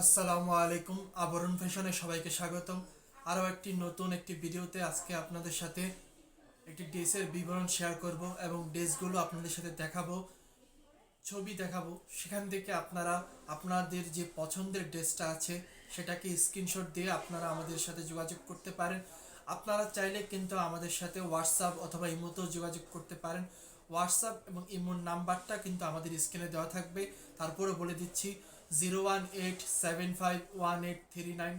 আসসালামু আলাইকুম, আবরণ ফ্যাশনে সবাইকে স্বাগতম। আরও একটি নতুন একটি ভিডিওতে আজকে আপনাদের সাথে একটি ড্রেসের বিবরণ শেয়ার করব এবং ড্রেসগুলো আপনাদের সাথে দেখাবো, ছবি দেখাবো। সেখান থেকে আপনারা, আপনাদের যে পছন্দের ড্রেসটা আছে, সেটাকে স্ক্রিনশট দিয়ে আপনারা আমাদের সাথে যোগাযোগ করতে পারেন। আপনারা চাইলে কিন্তু আমাদের সাথে হোয়াটসঅ্যাপ অথবা ইমোতেও যোগাযোগ করতে পারেন। হোয়াটসঅ্যাপ এবং ইমোর নাম্বারটা কিন্তু আমাদের স্ক্রিনে দেওয়া থাকবে। তারপরে বলে দিচ্ছি zero one eight seven five one eight three nine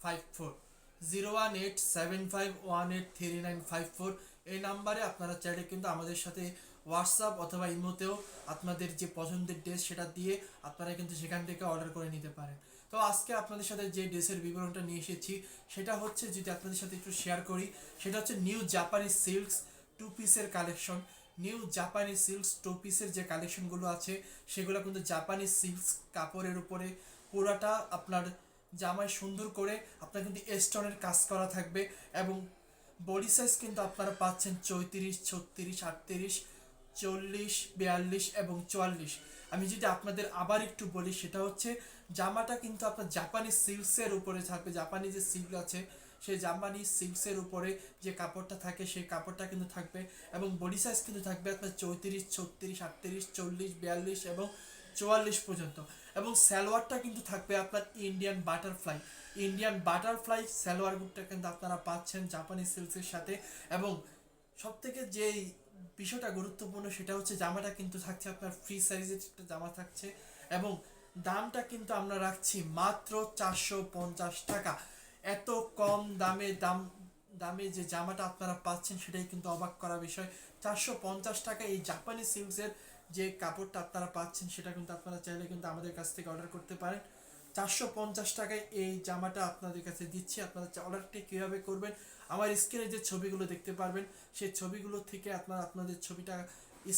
five four zero one eight seven five one eight three nine five four এই নাম্বারে আপনারা চাইলে কিন্তু আমাদের সাথে হোয়াটসঅ্যাপ অথবা ইমোতেও আপনাদের যে পছন্দের ড্রেস সেটা দিয়ে আপনারা কিন্তু সেখান থেকে অর্ডার করে নিতে পারেন। তো আজকে আপনাদের সাথে যে ড্রেসের বিবরণটা নিয়ে এসেছি, সেটা হচ্ছে যদি আপনাদের সাথে একটু শেয়ার করি, সেটা হচ্ছে নিউ জাপানিজ সিল্কস টু পিসের কালেকশন নিউ জাপানি সিল্কস টু পিসের যে কালেকশনগুলো আছে, সেগুলো কিন্তু জাপানি সিল্ক কাপড়ের উপরে পুরাটা আপনার জামায় সুন্দর করে আপনার কিন্তু স্টোনের কাজ করা থাকবে এবং বডি সাইজ কিন্তু আপনারা পাচ্ছেন চৌত্রিশ, ছত্রিশ, আটত্রিশ, চল্লিশ, বিয়াল্লিশ এবং চুয়াল্লিশ। আমি যদি আপনাদের আবার একটু বলি, সেটা হচ্ছে জামাটা কিন্তু আপনার জাপানি সিল্কসের উপরে থাকবে জাপানি যে সিল্ক আছে সেই জাপানি সিল্কসের উপরে যে কাপড়টা থাকে, সেই কাপড়টা কিন্তু থাকবে এবং বডি সাইজ কিন্তু থাকবে আপনার চৌত্রিশ, ছত্রিশ, আটত্রিশ, চল্লিশ, বিয়াল্লিশ এবং চুয়াল্লিশ পর্যন্ত এবং সালোয়ারটা কিন্তু থাকবে আপনার Indian butterfly. Indian butterfly salwar গুটটা কিন্তু আপনারা পাচ্ছেন জাপানি সিল্কের সাথে এবং সব থেকে যে বিষয়টা গুরুত্বপূর্ণ সেটা হচ্ছে জামাটা কিন্তু থাকছে আপনার ফ্রি সাইজের একটা জামা থাকছে এবং দামটা কিন্তু আমরা রাখছি মাত্র চারশো পঞ্চাশ টাকা। এত দামে, দাম, দামে যে জামাটা আপনারা পাচ্ছেন সেটাই কিন্তু অবাক করা বিষয়। চারশো পঞ্চাশ টাকা এই জাপানি সিল্কসের যে কাপড়টা আপনারা পাচ্ছেন সেটা কিন্তু আপনারা চাইলে কিন্তু আমাদের কাছ থেকে অর্ডার করতে পারেন। চারশো পঞ্চাশ টাকায় এই জামাটা আপনাদের কাছে দিচ্ছি। আপনারা অর্ডারটি কীভাবে করবেন? আমার স্ক্রিনে যে ছবিগুলো দেখতে পারবেন, সেই ছবিগুলো থেকে আপনারা আপনাদের ছবিটা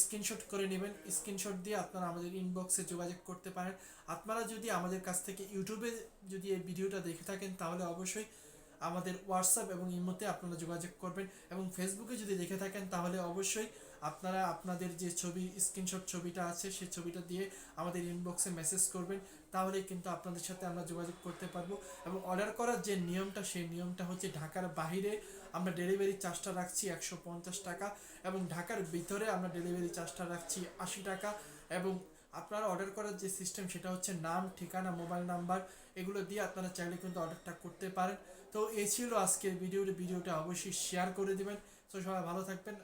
স্ক্রিনশট করে নেবেন। স্ক্রিনশট দিয়ে আপনারা আমাদের ইনবক্সে যোগাযোগ করতে পারেন। আপনারা যদি আমাদের কাছ থেকে ইউটিউবে যদি এই ভিডিওটা দেখে থাকেন, তাহলে অবশ্যই আমাদের হোয়াটসঅ্যাপ এবং ইমোতে আপনারা যোগাযোগ করবেন এবং ফেসবুকে যদি দেখে থাকেন তাহলে অবশ্যই আপনারা আপনাদের যে ছবি স্ক্রিনশট ছবিটা আছে সেই ছবিটা দিয়ে আমাদের ইনবক্সে মেসেজ করবেন। তাহলে কিন্তু আপনাদের সাথে আমরা যোগাযোগ করতে পারব এবং অর্ডার করার যে নিয়মটা, সেই নিয়মটা হচ্ছে ঢাকার বাইরে আমরা ডেলিভারি চার্জটা রাখছি একশো পঞ্চাশ টাকা এবং ঢাকার ভিতরে আমরা ডেলিভারি চার্জটা রাখছি আশি টাকা এবং আপনারা অর্ডার করার যে সিস্টেম সেটা হচ্ছে নাম, ঠিকানা মোবাইল নাম্বার এগুলো দিয়ে আপনারা চাইলে কিন্তু অর্ডারটা করতে পারেন। তো এই ছিল আজকের ভিডিওটি। ভিডিওটা অবশ্যই শেয়ার করে দিবেন। তো সবাই ভালো থাকবেন।